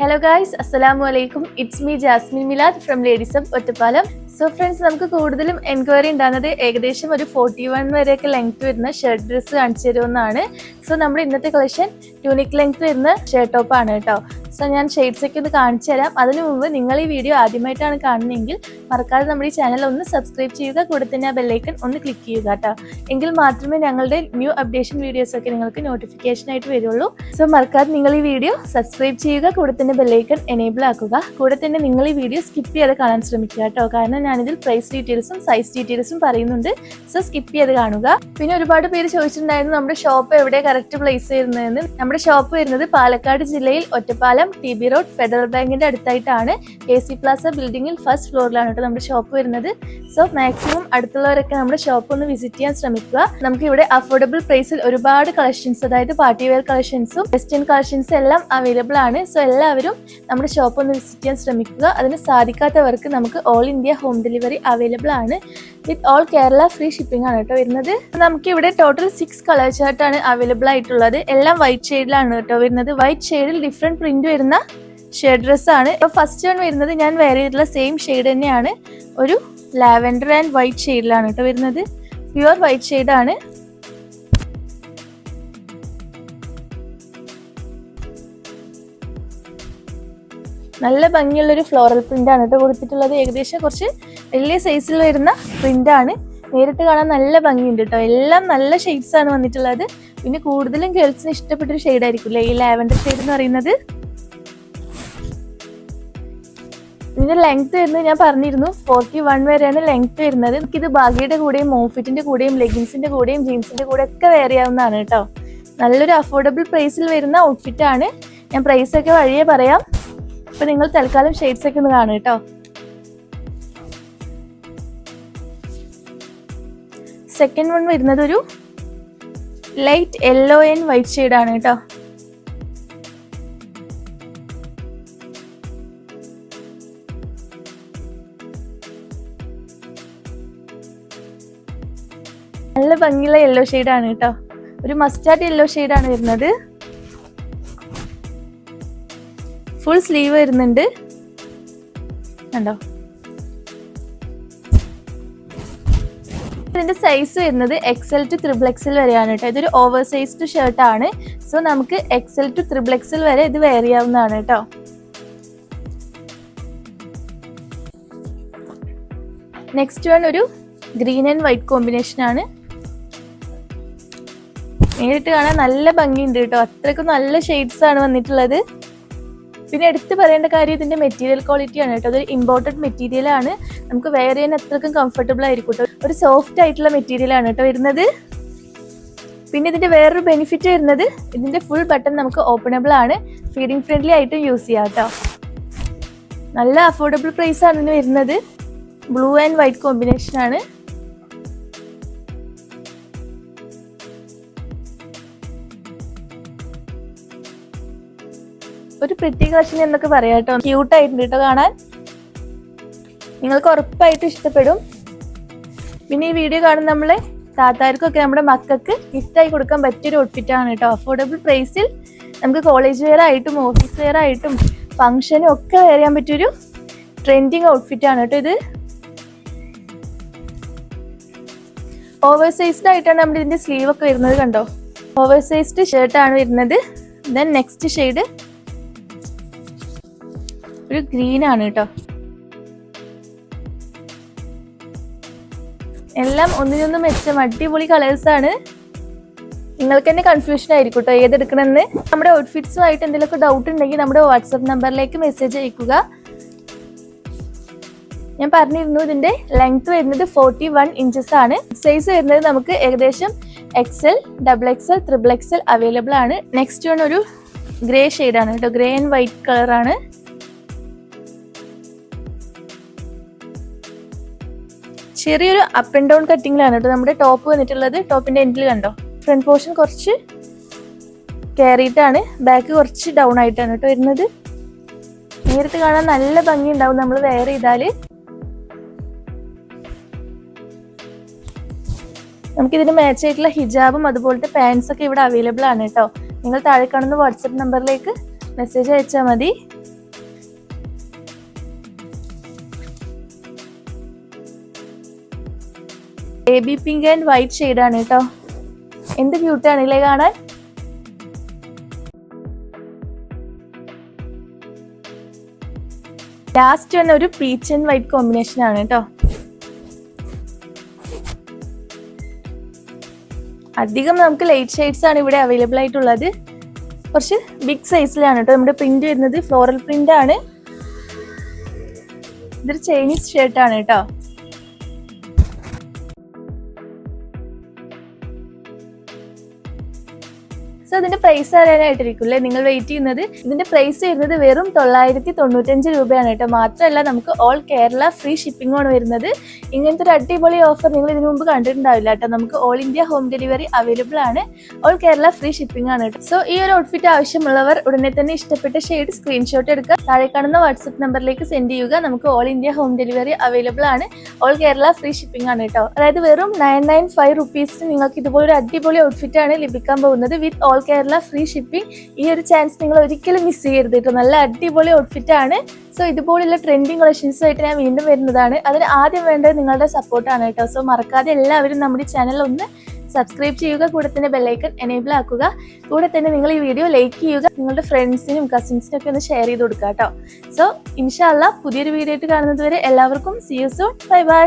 Hello guys അസ്സലാമു അലൈക്കും it's me Jasmin Milad from ladies Ottapalam so friends നമുക്ക് കൂടുതലും എൻക്വയറി ഉണ്ടാകുന്നത് ഏകദേശം ഒരു ഫോർട്ടി വൺ വരെയൊക്കെ ലെങ്ത് വരുന്ന ഷർട്ട് ഡ്രസ്സ് കാണിച്ചു തരുമെന്നാണ്. സോ നമ്മുടെ ഇന്നത്തെ കളക്ഷൻ യൂണിക് ലെങ്ത് വരുന്ന ഷർട്ട് ടോപ്പ് ആണ് കേട്ടോ. സോ ഞാൻ ഷെയ്ഡ്സ് ഒക്കെ ഒന്ന് കാണിച്ചു തരാം. അതിനു മുമ്പ് നിങ്ങൾ ഈ വീഡിയോ ആദ്യമായിട്ടാണ് കാണുന്നതെങ്കിൽ മറക്കാതെ നമ്മുടെ ഈ ചാനൽ ഒന്ന് സബ്സ്ക്രൈബ് ചെയ്യുക. കൂടെ തന്നെ ആ ബെല്ലൈക്കൺ ഒന്ന് ക്ലിക്ക് ചെയ്യുക കേട്ടോ. എങ്കിൽ മാത്രമേ ഞങ്ങളുടെ ന്യൂ അപ്ഡേഷൻ വീഡിയോസ് ഒക്കെ നിങ്ങൾക്ക് നോട്ടിഫിക്കേഷൻ ആയിട്ട് വരുള്ളൂ. സോ മറക്കാതെ നിങ്ങൾ ഈ വീഡിയോ സബ്സ്ക്രൈബ് ചെയ്യുക. കൂടെ തന്നെ ബെല്ലൈക്കൺ എനേബിൾ ആക്കുക. കൂടെ തന്നെ നിങ്ങൾ ഈ വീഡിയോ സ്കിപ്പ് ചെയ്ത് കാണാൻ ശ്രമിക്കുക കേട്ടോ. കാരണം ഞാനിതിൽ പ്രൈസ് ഡീറ്റെയിൽസും സൈസ് ഡീറ്റെയിൽസും പറയുന്നുണ്ട്. സോ സ്കിപ്പ് ചെയ്ത് കാണുക. പിന്നെ ഒരുപാട് പേര് ചോദിച്ചിട്ടുണ്ടായിരുന്നു നമ്മുടെ ഷോപ്പ് എവിടെ കറക്റ്റ് പ്ലേസ് വരുന്നതെന്ന് നമ്മുടെ ഷോപ്പ് വരുന്നത് പാലക്കാട് ജില്ലയിൽ Ottapalam T B road Federal ബാങ്കിന്റെ അടുത്തായിട്ടാണ് എ സി പ്ലാസ ബിൽഡിംഗിൽ ഫസ്റ്റ് ഫ്ലോറിലാണ് കേട്ടോ നമ്മുടെ ഷോപ്പ് വരുന്നത്. സോ മാക്സിമം അടുത്തുള്ളവരൊക്കെ നമ്മുടെ ഷോപ്പ് ഒന്ന് വിസിറ്റ് ചെയ്യാൻ ശ്രമിക്കുക. നമുക്ക് ഇവിടെ അഫോർഡബിൾ പ്രൈസിൽ ഒരുപാട് കളക്ഷൻസ് അതായത് പാർട്ടി വെയർ കളക്ഷൻസും വെസ്റ്റേൺ കളക്ഷൻസും എല്ലാം അവൈലബിൾ ആണ്. സോ എല്ലാവരും നമ്മുടെ ഷോപ്പ് ഒന്ന് വിസിറ്റ് ചെയ്യാൻ ശ്രമിക്കുക. അതിന് സാധിക്കാത്തവർക്ക് നമുക്ക് all India home delivery available ആണ്. With all Kerala free shipping ആണ് കേട്ടോ വരുന്നത്. നമുക്ക് ഇവിടെ ടോട്ടൽ സിക്സ് കളർ ചാർട്ടാണ് അവൈലബിൾ ആയിട്ടുള്ളത്. എല്ലാം വൈറ്റ് ഷെയ്ഡിലാണ് കേട്ടോ വരുന്നത്. വൈറ്റ് ഷെയ്ഡിൽ ഡിഫറെന്റ് പ്രിന്റ് വരുന്ന ഷെയ്ഡ് ആണ്. ഇപ്പൊ ഫസ്റ്റ് വൺ വരുന്നത് ഞാൻ വെയർ ചെയ്തിട്ടുള്ള സെയിം ഷെയ്ഡ് തന്നെയാണ്. ഒരു ലാവൻഡർ ആൻഡ് വൈറ്റ് ഷെയ്ഡിലാണ് കേട്ടോ വരുന്നത്. പ്യുവർ വൈറ്റ് ഷെയ്ഡാണ് നല്ല ഭംഗിയുള്ള ഒരു ഫ്ലോറൽ പ്രിന്റ് ആണ് കേട്ടോ കൊടുത്തിട്ടുള്ളത്. ഏകദേശം കുറച്ച് വലിയ സൈസിൽ വരുന്ന പ്രിന്റ് ആണ്. നേരിട്ട് കാണാൻ നല്ല ഭംഗിയുണ്ട് കേട്ടോ എല്ലാം നല്ല ഷെയ്ഡ്സ് ആണ് വന്നിട്ടുള്ളത്. പിന്നെ കൂടുതലും ഗേൾസിന് ഇഷ്ടപ്പെട്ടൊരു ഷെയ്ഡ് ആയിരിക്കും ഈ ലാവൻഡർ ഷെയ്ഡ് എന്ന് പറയുന്നത്. ഇതിന്റെ ലെങ്ത് വരുന്നത് ഞാൻ പറഞ്ഞിരുന്നു. ഫോർട്ടി വൺ വരെയാണ് ലെങ്ത് വരുന്നത്. ഇത് ബാഗിയുടെ കൂടെയും മോഫിറ്റിന്റെ കൂടെയും ലെഗിൻസിന്റെ കൂടെയും ജീൻസിന്റെ കൂടെ ഒക്കെ വെയർ ചെയ്യാവുന്നതാണ് കേട്ടോ. നല്ലൊരു അഫോർഡബിൾ പ്രൈസിൽ വരുന്ന ഔട്ട്ഫിറ്റ് ആണ്. ഞാൻ പ്രൈസ് ഒക്കെ വഴിയേ പറയാം. അപ്പൊ നിങ്ങൾ തൽക്കാലം ഷെയ്ഡ്സ് ഒക്കെ ഒന്ന് കാണും കേട്ടോ. സെക്കൻഡ് വൺ വരുന്നത് ഒരു ലൈറ്റ് യെല്ലോ ആൻഡ് വൈറ്റ് ആണ് കേട്ടോ. നല്ല ഭംഗിയുള്ള യെല്ലോ ആണ് കേട്ടോ ഒരു മസ്റ്റാർഡ് യെല്ലോ ആണ് വരുന്നത്. ഫുൾ സ്ലീവ് വരുന്നുണ്ട്. കണ്ടോ? ഇതിന്റെ സൈസ് വരുന്നത് എക്സൽ ടു ത്രിബിൾ എക്സൽ വരെയാണ് കേട്ടോ ഇതൊരു ഓവർ സൈസ്ഡ് ഷർട്ട് ആണ്. സോ നമുക്ക് എക്സൽ ടു ത്രിബിൾ എക്സൽ വരെ ഇത് വെയർ ചെയ്യാവുന്നതാണ് കേട്ടോ നെക്സ്റ്റ് വൺ ഒരു ഗ്രീൻ ആൻഡ് വൈറ്റ് കോമ്പിനേഷൻ ആണ്. നേരിട്ട് കാണാൻ നല്ല ഭംഗിയുണ്ട് കേട്ടോ. അത്രയ്ക്കും നല്ല ഷെയ്ഡ്സ് ആണ് വന്നിട്ടുള്ളത്. പിന്നെ എടുത്തു പറയേണ്ട കാര്യം ഇതിന്റെ മെറ്റീരിയൽ ക്വാളിറ്റി ആണ് കേട്ടോ. അതൊരു ഇമ്പോർട്ടന്റ് മെറ്റീരിയൽ ആണ്. നമുക്ക് വെയർ ചെയ്യാൻ അത്രയ്ക്കും കംഫർട്ടബിൾ ആയിരിക്കും കേട്ടോ. ഒരു സോഫ്റ്റ് ആയിട്ടുള്ള മെറ്റീരിയൽ ആണ് കേട്ടോ വരുന്നത്. പിന്നെ ഇതിന്റെ വേറൊരു ബെനിഫിറ്റ് വരുന്നത് ഇതിന്റെ ഫുൾ ബട്ടൺ നമുക്ക് ഓപ്പണബിൾ ആണ്. ഫീഡിങ് ഫ്രണ്ട്ലി ആയിട്ടും യൂസ് ചെയ്യാം കേട്ടോ. നല്ല അഫോർഡബിൾ പ്രൈസ് ആണ് ഇതിന് വരുന്നത്. ബ്ലൂ ആൻഡ് വൈറ്റ് കോമ്പിനേഷൻ ആണ്. ഒരു പ്രത്യേക കളക്ഷൻ എന്നൊക്കെ പറയാം കേട്ടോ ക്യൂട്ട് ആയിട്ടുണ്ട് കേട്ടോ കാണാൻ. നിങ്ങൾക്ക് ഉറപ്പായിട്ടും ഇഷ്ടപ്പെടും. പിന്നെ ഈ വീഡിയോ കാണുന്ന നമ്മളെ താത്താർക്കൊക്കെ നമ്മുടെ മക്കൾക്ക് ഗിഫ്റ്റായി കൊടുക്കാൻ പറ്റിയൊരു ഔട്ട്ഫിറ്റ് ആണ് കേട്ടോ അഫോർഡബിൾ പ്രൈസിൽ നമുക്ക് കോളേജ് വെയർ ആയിട്ടും ഓഫീസ് വെയർ ആയിട്ടും ഫംഗ്ഷനും ഒക്കെ വെയർ ചെയ്യാൻ പറ്റിയൊരു ട്രെൻഡിങ് ഔട്ട്ഫിറ്റ് ആണ് കേട്ടോ ഇത്. ഓവർ സൈസ്ഡ് ആയിട്ടാണ് നമ്മൾ ഇതിന്റെ സ്ലീവ് ഒക്കെ വരുന്നത് കണ്ടോ? ഓവർ സൈസ്ഡ് ഷർട്ടാണ് വരുന്നത്. ദെൻ നെക്സ്റ്റ് ഷെയ്ഡ് ഒരു ഗ്രീൻ ആണ് കേട്ടോ. എല്ലാം ഒന്നിനൊന്നും മെച്ചം അടിപൊളി കളേഴ്സ് ആണ്. നിങ്ങൾക്ക് തന്നെ കൺഫ്യൂഷൻ ആയിരിക്കും കേട്ടോ ഏതെടുക്കണമെന്ന്. നമ്മുടെ ഔട്ട്ഫിറ്റ്സുമായിട്ട് എന്തെങ്കിലുമൊക്കെ ഡൗട്ട് ഉണ്ടെങ്കിൽ നമ്മുടെ വാട്സപ്പ് നമ്പറിലേക്ക് മെസ്സേജ് അയക്കുക. ഞാൻ പറഞ്ഞിരുന്നു ഇതിന്റെ ലെങ്ത് വരുന്നത് ഫോർട്ടി വൺ ഇഞ്ചസ് ആണ്. സൈസ് വരുന്നത് നമുക്ക് ഏകദേശം XL double XL triple XL available ആണ്. നെക്സ്റ്റ് വൺ ഒരു ഗ്രേ ആണ് കേട്ടോ. ഗ്രേ ആൻഡ് വൈറ്റ് കളർ ചെറിയൊരു അപ്പ് ആൻഡ് ഡൗൺ കട്ടിങ്ങിലാണ് കേട്ടോ. നമ്മുടെ ടോപ്പ് വന്നിട്ടുള്ളത്. ടോപ്പിന്റെ എൻഡിൽ കണ്ടോ? ഫ്രണ്ട് പോർഷൻ കുറച്ച് കയറിയിട്ടാണ് ബാക്ക് കുറച്ച് ഡൗൺ ആയിട്ടാണ് കേട്ടോ വരുന്നത്. നേരിട്ട് കാണാൻ നല്ല ഭംഗി ഉണ്ടാവും നമ്മൾ വെയർ ചെയ്താൽ നമുക്കിതിന് മാച്ച് ആയിട്ടുള്ള ഹിജാബും അതുപോലത്തെ പാൻസൊക്കെ ഇവിടെ അവൈലബിൾ ആണ് കേട്ടോ. നിങ്ങൾ താഴെ കാണുന്ന വാട്സപ്പ് നമ്പറിലേക്ക് മെസ്സേജ് അയച്ചാൽ മതി. ബേബി പിങ്ക് ആൻഡ് വൈറ്റ് ഷെയ്ഡാണ് കേട്ടോ എന്ത് ക്യൂട്ടാണല്ലേ കാണാൻ? ലാസ്റ്റ് വന്ന ഒരു പീച്ച് ആൻഡ് വൈറ്റ് കോമ്പിനേഷൻ ആണ് കേട്ടോ അധികം നമുക്ക് ലൈറ്റ് ഷെയ്ഡ്സ് ആണ് ഇവിടെ അവൈലബിൾ ആയിട്ടുള്ളത്. കുറച്ച് ബിഗ് സൈസിലാണ് കേട്ടോ നമ്മുടെ പ്രിന്റ് വരുന്നത് ഫ്ലോറൽ പ്രിന്റ് ആണ്. ഇതൊരു ചൈനീസ് ഷർട്ട് ആണ് കേട്ടോ സോ ഇതിന്റെ പ്രൈസ് അറിയാനായിട്ടിരിക്കില്ലേ നിങ്ങൾ വെയിറ്റ് ചെയ്യുന്നത്. ഇതിന്റെ പ്രൈസ് വരുന്നത് വെറും തൊള്ളായിരത്തി തൊണ്ണൂറ്റഞ്ച് രൂപയാണ് കേട്ടോ. മാത്രമല്ല നമുക്ക് ഓൾ കേരള ഫ്രീ ഷിപ്പിംഗ് ആണ് വരുന്നത്. ഇങ്ങനത്തെ ഒരു അടിപൊളി ഓഫർ നിങ്ങൾ ഇതിനു മുമ്പ് കണ്ടിട്ടുണ്ടാവില്ല കേട്ടോ. നമുക്ക് all India home delivery available ആണ്. ഓൾ കേരള ഫ്രീ ഷിപ്പിംഗ് ആണ് കേട്ടോ. സോ ഈ ഒരു ഔട്ട്ഫിറ്റ് ആവശ്യമുള്ളവർ ഉടനെ തന്നെ ഇഷ്ടപ്പെട്ട ഷെയ്ഡ് സ്ക്രീൻഷോട്ട് എടുക്കുക. താഴെ കാണുന്ന വാട്സപ്പ് നമ്പറിലേക്ക് സെൻഡ് ചെയ്യുക. നമുക്ക് all India home delivery available ആണ്. ഓൾ കേരള ഫ്രീ ഷിപ്പിംഗ് ആണ് കേട്ടോ. അതായത് വെറും നയൻ നയൻ ഫൈവ് റുപ്പീസിന് നിങ്ങൾക്ക് ഇതുപോലെ ഒരു അടിപൊളി ഔട്ട്ഫിറ്റ് ആണ് ലഭിക്കാൻ പോകുന്നത് with all Kerala free shipping ഈ ഒരു ചാൻസ് നിങ്ങൾ ഒരിക്കലും മിസ് ചെയ്യരുത് കേട്ടോ. നല്ല അടിപൊളി ഔട്ട്ഫിറ്റ് ആണ്. സോ ഇതുപോലുള്ള ട്രെൻഡിങ് കളക്ഷൻസ് ആയിട്ട് ഞാൻ വീണ്ടും വരുന്നതാണ്. അതിന് ആദ്യം വേണ്ടത് നിങ്ങളുടെ സപ്പോർട്ടാണ് കേട്ടോ. സോ മറക്കാതെ എല്ലാവരും നമ്മുടെ ചാനൽ ഒന്ന് സബ്സ്ക്രൈബ് ചെയ്യുക. കൂടെ തന്നെ ബെല്ലൈക്കൺ എനേബിൾ ആക്കുക. കൂടെ തന്നെ നിങ്ങൾ ഈ വീഡിയോ ലൈക്ക് ചെയ്യുക. നിങ്ങളുടെ ഫ്രണ്ട്സിനും കസിൻസിനും ഒക്കെ ഒന്ന് ഷെയർ ചെയ്ത് കൊടുക്കുക കേട്ടോ. സോ ഇൻഷാല്ല പുതിയൊരു വീഡിയോ ആയിട്ട് കാണുന്നത് വരെ എല്ലാവർക്കും see you soon bye bye